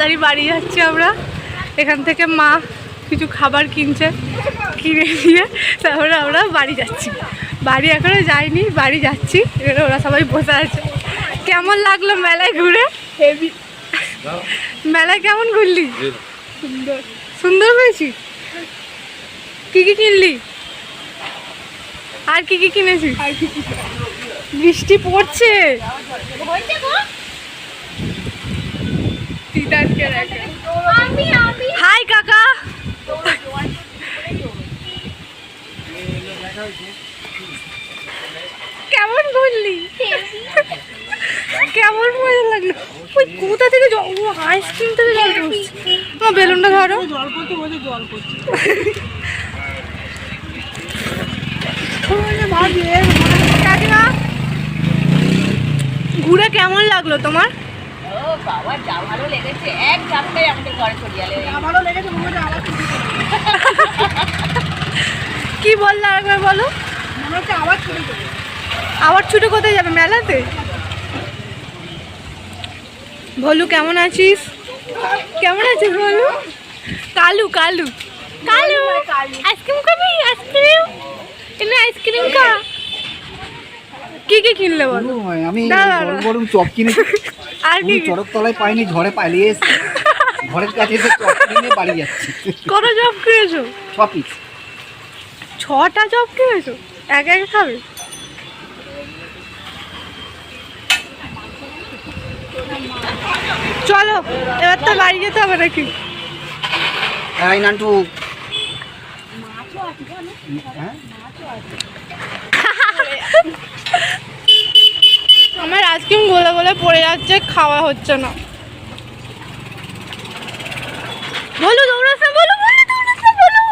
তাড়াতাড়ি বাড়ি যাচ্ছি আমরা। এখান থেকে মা কিছু খাবার কিনছে কিনে দিয়ে তারপরে আমরা বাড়ি যাচ্ছি। বাড়ি এখনও যাইনি বাড়ি যাচ্ছি। এখানে ওরা সবাই বসে আছে। কেমন লাগল মেলায় ঘুরে? হেভি মেলায় কেমন ঘুরলি? সুন্দর। সুন্দর হয়েছি? কি কি কিনলি? আর কি কি কিনেছিস? বৃষ্টি পড়ছে। হাই কাকা। কেমন ঘুরলি কেমন মজা লাগল? ওই কোথা থেকে জল আইসক্রিম থেকে জল পড়ছে আমার বেলুনটা ধরো। জল করতে বলছে জল করছে কাকিমা, ঘুরে কেমন লাগল তোমার? ও বাবা যা ভালো লেগেছে এক ঝাপটাই আমাদের ঘরে চলিয়ে আমারও লেগেছে মনে হচ্ছে আবার ছুটি কি বললে আরেকবার বলো? মনে হচ্ছে আবার ছুটি। আবার ছুটে কোথায় যাবে মেলাতে? ভলু কেমন আছিস? কেমন আছিস ভলু কালু কালু। কালু আইসক্রিম খাবি? আইসক্রিম এনে আইসক্রিম খা। কি কি কিনলে বলো? আমি গরম চপ কিনেছি। আর কি আমি চড়ক তলায় পাইনি ঝড়ে পালিয়ে এসেছি ঘরের কাছে এসে কিনে বাড়ি যাচ্ছি। কত জব কিনেছো ছ পিস ছটা জব কিনেছো এক এক খাবে? চলো এবার তো বাড়ি যেতে হবে নাকি? এই নান্টু। হ্যাঁ? আমার আইসক্রিম গলে গলে পড়ে যাচ্ছে খাওয়া হচ্ছে না। বলো দৌড়াচ্ছে বলো বলো বলো।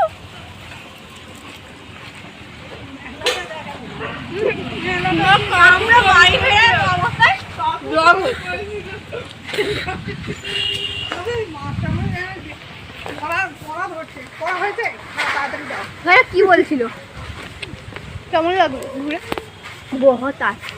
আমরা হ্যাঁ, ভাইয়া কি বলছিল? কেমন লাগল ঘুরে? বহুত আচ্ছা।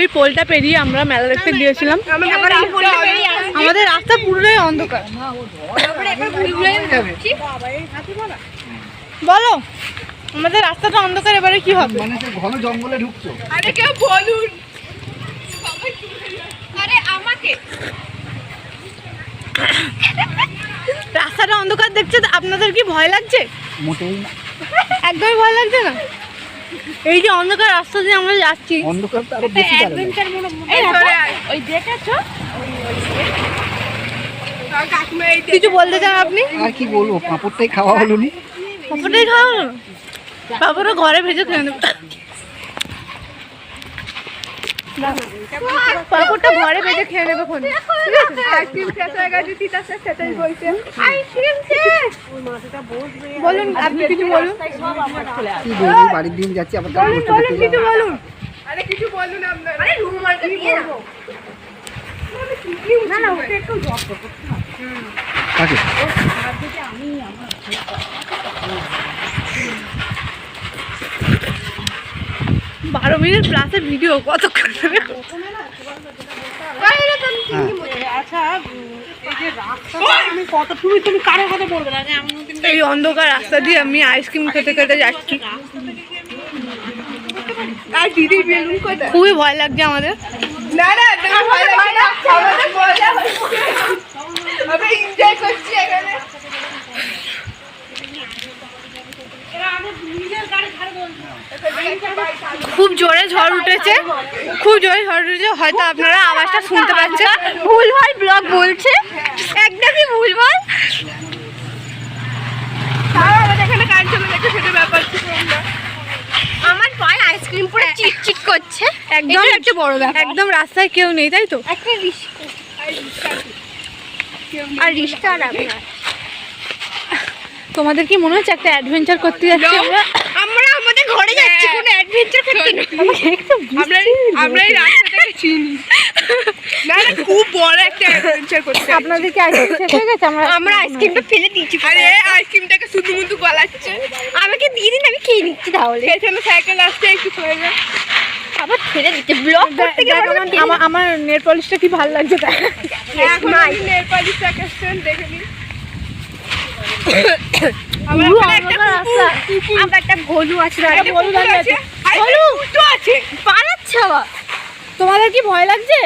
এই পোলটা পেরিয়ে আমরা মেলা দেখতে গিয়েছিলাম। আমাদের রাস্তা পুরোটাই অন্ধকার। বলো আমাদের রাস্তাটা অন্ধকার এবারে কি হবে? মানে ঘন জঙ্গলে ঢুকছো। আরে কেউ বলুন। রাস্তাটা অন্ধকার দেখছে তো আপনাদের কি ভয় লাগছে? মোটেই না। একদমই ভয় লাগছে না? এই যে অন্ধকার রাস্তা দিয়ে আমরা যাচ্ছি। অন্ধকার তো আরও বেশি যাবে এই ওই দেখেছ আর কাকিমা এই কিছু বলতে চান আপনি? আর কি বলব পাঁপড়টাই খাওয়া হলো নি। পাপড়টাই খাওয়া হলো? পাপড়টা ঘরে ভেজে খেয়ে নেব। পাপড়টা ঘরে ভেজে খেয়ে নেবে ফোন। আইসক্রিম শেষ হয়ে গেছে তিতা শেষ সেটাই বলছে। আইসক্রিম শেষ বলুন আপনি কিছু বলুন। কি বাড়ির দিন যাচ্ছি আবার বলুন কিছু বলুন। আরে কিছু বলুন আপনারা আরে রুম না না ওটা একটু জব করতে কাকে? বারো মিনিট প্লাসের ভিডিও কতক্ষণ ধরে? আচ্ছা এই যে রাস্তাটা আমি কত তুমি তুমি কারও কথা বলবে না যে আমি নতুন এই অন্ধকার রাস্তা দিয়ে আমি আইসক্রিম খেতে খেতে যাচ্ছি। খুবই ভয় লাগছে আমাদের। না না না ভালো লাগে না আমাদের মজা হচ্ছে আমরা এনজয় করছি এখানে খুব জোরে ঝড় উঠেছে। খুব জোরে ঝড় উঠেছে। হয়তো আপনারা আওয়াজটা শুনতে পাচ্ছেন। ভুল ভুলভাল ব্লগ বলছে। একদমই ভুলভাল আমরা। পায়ে আইসক্রিম পুরো চিটচিট করছে। একদম একটা বড় ব্যাপার। একদম রাস্তায় কেউ নেই তাই তো? একটা রিস্কা। আর রিক্সা আর আপনার তোমাদের কি মনে হচ্ছে একটা অ্যাডভেঞ্চার করতে যাচ্ছি আমরা? আমরা আমাদের ঘরে যাচ্ছি কোনো অ্যাডভেঞ্চার করতে আমরা আমরা এই রাস্তাটাকে চিনি। না না খুব বড় একটা অ্যাডভেঞ্চার করতে আপনাদেরকে আইসক্রিম শেষ হয়ে গেছে আমরা আমরা আইসক্রিমটা ফেলে দিয়েছি। আরে আইসক্রিমটাকে শুধু মুধু গলাচ্ছে। আমাকে দিয়ে দিন আমি খেয়ে নিচ্ছি তাহলে। পেছনে সাইকেল আসছে একটু সরে যা আবার ছেড়ে দিচ্ছে। ব্লগ করতে গিয়ে আমার আমার নেল পলিশটা কি ভালো লাগছে তাই এখন আমি নেল পালিশ দেখাচ্ছেন দেখে নিন তোমাদের কি ভয় লাগছে?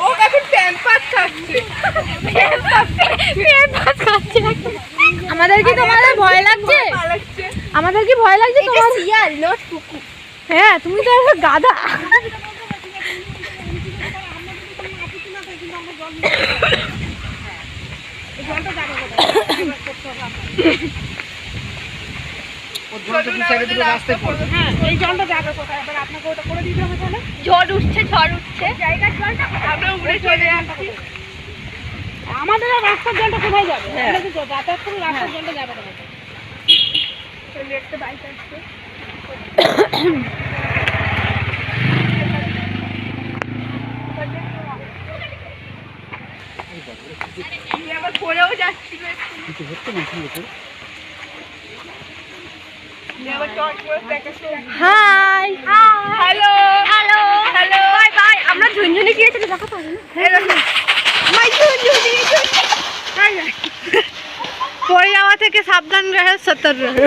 ও এখন প্যাম্পাস খাচ্ছে। আমাদের কি তোমাদের ভয় লাগছে? আমাদের কি ভয় লাগছে তোমার শিয়াল নট কুকুর। হ্যাঁ তুমি তো একটা গাধা। ওর জন্য তো দু সাইডে দুটো রাস্তায় পড়বে ঝড় উঠছে ঝড় উঠছে। আমরা উড়ে চলে যাচ্ছি আমাদের আর রাস্তার জলটা কোথায় যাবে? তো যাতায়াত করে রাস্তার জলটা যাবে কোথায়? একটা বাইক আসছে আমি আবার পড়েও যাচ্ছিল কিছু হচ্ছে না কি হচ্ছে? আমি আবার টর্চ করে দেখাচ্ছি hi hello hello hello bye bye আমরা ঝুনঝুনি গিয়েছিলাম দেখা পাবো পড়ে যাওয়া থেকে সাবধান রহে সতর্ক রহে।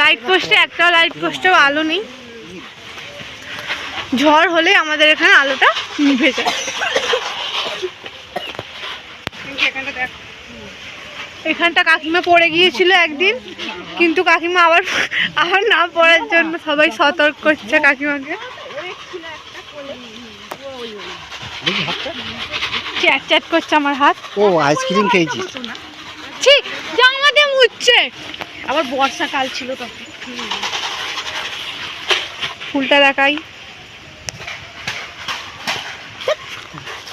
লাইট পোস্টে একটাও লাইট পোস্টেও আলো নেই। ঝড় হলে আমাদের এখানে আলোটা নিভে যায়। এখানটা কাকিমা পড়ে গিয়েছিল একদিন কিন্তু কাকিমা আবার আবার না পড়ার জন্য সবাই সতর্ক করছে কাকিমাকে। চ্যাট চ্যাট করছে আমার হাত। ও আইসক্রিম ঠিক জামা দিয়ে মুছছে। আবার বর্ষাকাল ছিল তখন। ফুলটা দেখাই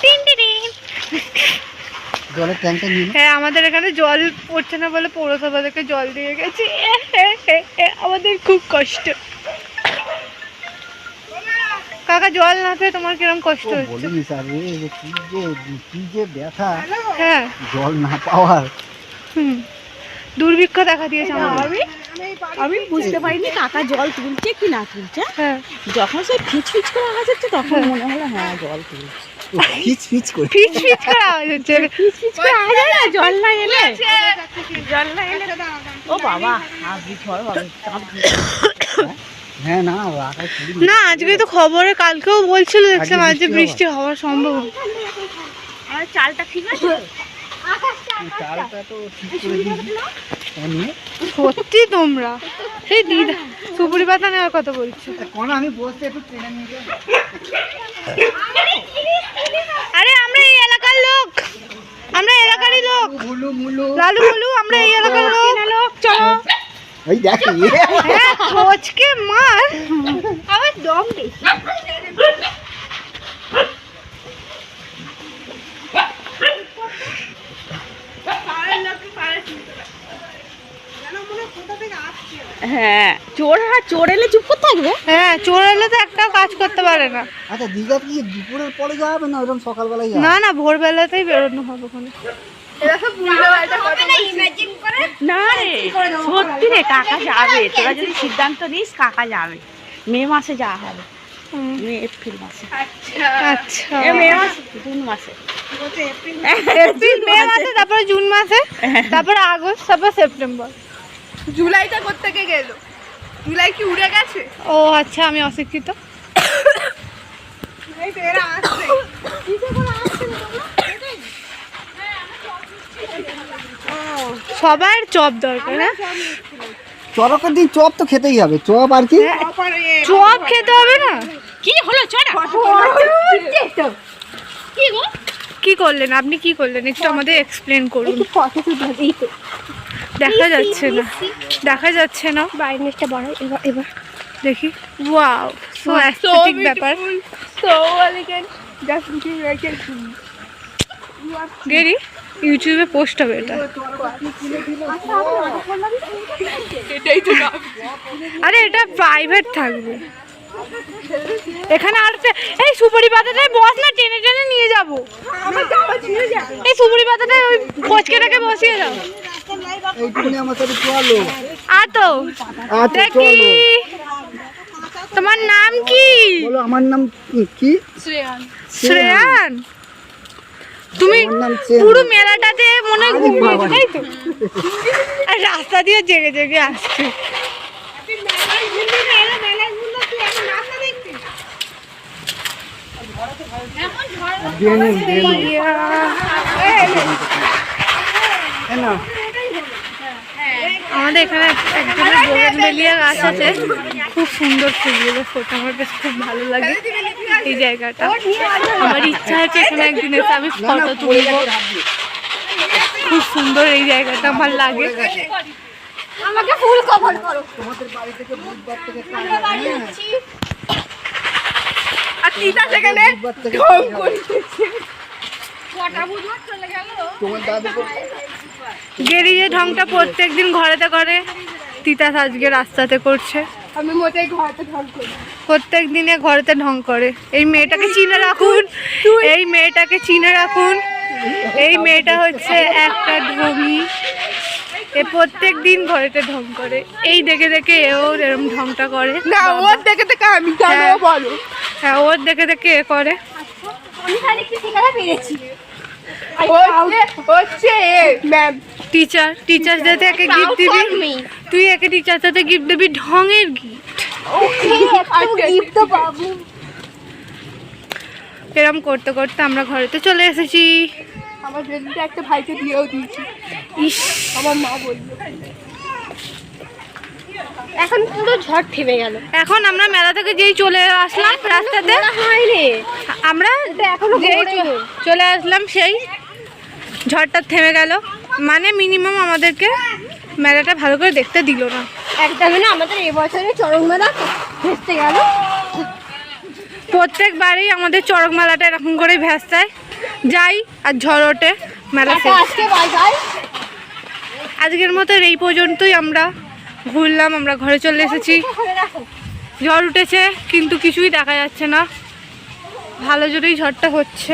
টিন টিন টিন। জলের ট্যাঙ্কটা নিয়ে হ্যাঁ আমাদের এখানে জল পড়ছে না বলে পৌরসভা থেকে জল দিয়ে গেছে। আমাদের খুব কষ্ট। কাকা জল না পেয়ে তোমার কিরম কষ্ট হচ্ছে? স্যার রে কি যে কি যে ব্যথা। হ্যাঁ। জল না পাওয়ার। হুম। দুর্ভিক্ষ দেখা দিয়েছে আমাদের। আমি বুঝতে পারিনি কাকা জল তুলছে কি না তুলছে। হ্যাঁ। যখন সে ফিচ ফিচ করে আওয়াজ হচ্ছে তখন মনে হলো হ্যাঁ জল তুলছে। ফিচ ফিচ করে। ফিচ ফিচ করে আওয়াজ হচ্ছে ফিচ ফিচ করে আওয়াজ হয় না জল না এলে। জল না এলে ও বাবা আসবি ঝড় হবে হ্যাঁ না না আজকে তো খবরে কালকেও বলছিল দেখছিলাম আজকে বৃষ্টি হওয়া হওয়ার সম্ভব চালটা ঠিক আছে? সত্যি তোমরা? সেই দিদা সুপুরি পাতা নেওয়ার কথা বলছো। আমি বসতে একটু আরে আমরা এই এলাকার লোক। আমরা এলাকারই লোক। মুলু মুলু। লালু বলু আমরা এই এলাকার লোক। চলো। ওই দেখ। হ্যাঁ কোচকে মার। আবার দম বেশি হ্যাঁ চোর আর চোর এলে চুপ করে থাকবে? হ্যাঁ চোর এলে তো একটাও কাজ করতে পারে না। আচ্ছা দীঘা কি দুপুরের পরে যাওয়া হবে না ওরকম সকালবেলায় না না ভোরবেলাতেই বেরোনো হবে ওখানে। এরা সব বুঝতে পারছে কথা না রে সত্যি রে কাকা যাবে। তোরা যদি সিদ্ধান্ত নিস কাকা যাবে। মে মাসে যাওয়া হবে। মে এপ্রিল মাসে। আচ্ছা। আচ্ছা। মে মাসে জুন মাসে। এপ্রিল মে মাসে। তারপরে জুন মাসে তারপরে আগস্ট তারপর সেপ্টেম্বর। জুলাইটা কোত্থেকে গেল? জুলাই কি উড়ে গেছে? ও আচ্ছা আমি অশিক্ষিত। এই তো আসছে। সবার চপ দরকার হ্যাঁ? চরকের দিন চপ তো খেতেই হবে। চপ আর কি? অপার চপ খেতে হবে না? কি হলো চড়া? কি করলেন? আপনি কি করলেন? একটু আমাদের এক্সপ্লেন করুন। দেখা যাচ্ছে না। দেখা যাচ্ছে না। ব্রাইটনেসটা বাড়াই এবার এবার। দেখি। ওয়াও সো অ্যাস্থেটিক ব্যাপার। elegant just looking like a গেরি ইউটিউবে পোস্ট হবে এটা। এটাই তো আরে এটা প্রাইভেট থাকবে। এখানে আর এই সুপারি পাতাটায় বস না টেনে টেনে নিয়ে যাব। আমার জামা ছিঁড়ে যাবে এই সুপারি পাতাটায় ওই ফচকেটাকে বসিয়ে দাও। এইটুকুনি আমার সাথে চলো। আ তো দেখি। তোমার নাম কি? বলো আমার নাম কি? শ্রেয়ান। তুমি আমার পুরো মেলাটাতে মনে বাবা। তাই তো? রাস্তা দিয়ে জেগে জেগে আসছে। দিয়ে আমাদের এখানে একজনের বোগেনভেলিয়া গাছ আছে খুব সুন্দর ফুলগুলো ফোটো আমার বেশ খুব ভালো লাগে এই জায়গাটা আমার ইচ্ছা আছে এখানে একদিন এসে আমি ফটো তুলবো। খুব সুন্দর এই জায়গাটা আমার লাগে আমাকে ফুল কভার করো তোমাদের বাড়ি থেকে বুধবার থেকে কাজ। আর তিতা সেখানে বুধবার থেকে ঢং কাজ হয়। করিতেছে তোমার দাদুকে গেরিয়ে ঢংটা প্রত্যেক দিন ঘরেতে করে তিতাস আজকে রাস্তাতে করছে। আমি মোটেই ঘরতে ঢং করি প্রত্যেক দিনে ঘরেতে ঢং করে। এই মেয়েটাকে চিনে রাখুন এই মেয়েটাকে চিনে রাখুন। এই মেয়েটা হচ্ছে একটা ঢঙি এ প্রত্যেক দিন ঘরেতে ঢং করে। এই দেখে দেখে এও এরম ঢংটা করে। না ওর দেখে দেখে আমি জানো হ্যাঁ। বলো? হ্যাঁ ওর দেখে দেখে এ করে। হচ্ছে হচ্ছে ম্যাম টিচার টিচারদের থেকে গিফট দিবি? তুই একে টিচারদের গিফট দিবি ঢঙের গিফট গিফট তো পাবো। এরম করতে করতে আমরা ঘরেতে চলে এসেছি। আমার একটা ভাইকে দিয়েও দিয়েছি। ইস। আমার মা বলল। এখন পুরো ঝড় থেমে গেল। এখন আমরা মেলা থেকে যেই চলে আসলাম রাস্তাতে হয়নি। আমরা এখনও চলে আসলাম সেই ঝড়টা থেমে গেল। মানে মিনিমাম আমাদেরকে মেলাটা ভালো করে দেখতে দিল না। একদমই না আমাদের এবছরে চরক মেলা ভেসতে গেল। প্রত্যেকবারই আমাদের চড়ক মেলাটা এরকম করেই ভেস্তায়। যাই আর ঝড় ওঠে মেলা বাই। আজকের মতো এই পর্যন্তই আমরা ঘুরলাম আমরা ঘরে চলে এসেছি। ঝড় উঠেছে কিন্তু কিছুই দেখা যাচ্ছে না। ভালো জোরেই ঝড়টা হচ্ছে।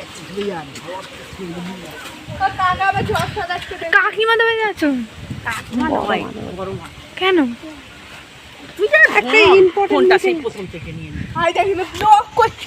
কাকিমা দেবে যাচ্ছ কেন? একটা ইম্পর্টেন্ট ফোনটা সেই প্রথম থেকে নিয়ে। আই দেখি ব্লগ করছি।